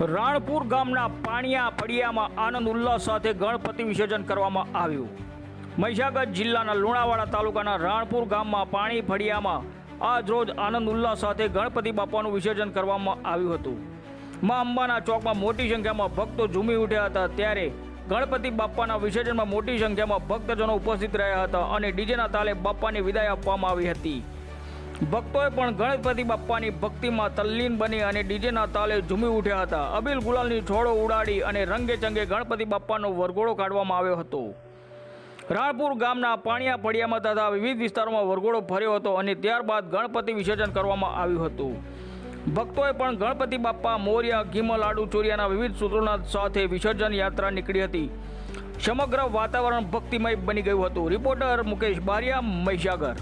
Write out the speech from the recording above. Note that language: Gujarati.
રાણપુર ગામના પાણિયા ફળિયામાં આનંદ ઉલ્લાસ સાથે ગણપતિ વિસર્જન કરવામાં આવ્યું. મહીસાગર જિલ્લાના લુણાવાડા તાલુકાના રાણપુર ગામમાં પાણી ફળિયામાં આજ રોજ આનંદ ઉલ્લાસ સાથે ગણપતિ બાપાનું વિસર્જન કરવામાં આવ્યું હતું. મા અંબાના ચોકમાં મોટી સંખ્યામાં ભક્તો ઝૂમી ઉઠ્યા હતા ત્યારે ગણપતિ બાપાના વિસર્જનમાં મોટી સંખ્યામાં ભક્તજનો ઉપસ્થિત રહ્યા હતા અને ડીજેના તાલે બાપાની વિદાય આપવામાં આવી હતી. ભક્તોએ પણ ગણપતિ બાપ્પાની ભક્તિમાં તલ્લીન બની અને ડીજેના તાલે ઝૂમી ઉઠ્યા હતા. અબીલ ગુલાલની છોડો ઉડાડી અને રંગે ચંગે ગણપતિ બાપ્પાનો વરઘોડો કાઢવામાં આવ્યો હતો. રાણપુર ગામના પાણિયા ફળિયામાં તથા વિવિધ વિસ્તારોમાં વરઘોડો ફર્યો હતો અને ત્યારબાદ ગણપતિ વિસર્જન કરવામાં આવ્યું હતું. ભક્તોએ પણ ગણપતિ બાપ્પા, મોર્યા ઘીમલ લાડુ ચોરિયાના વિવિધ સૂત્રોના સાથે વિસર્જન યાત્રા નીકળી હતી. સમગ્ર વાતાવરણ ભક્તિમય બની ગયું હતું. રિપોર્ટર મુકેશ બારિયા, મહીસાગર.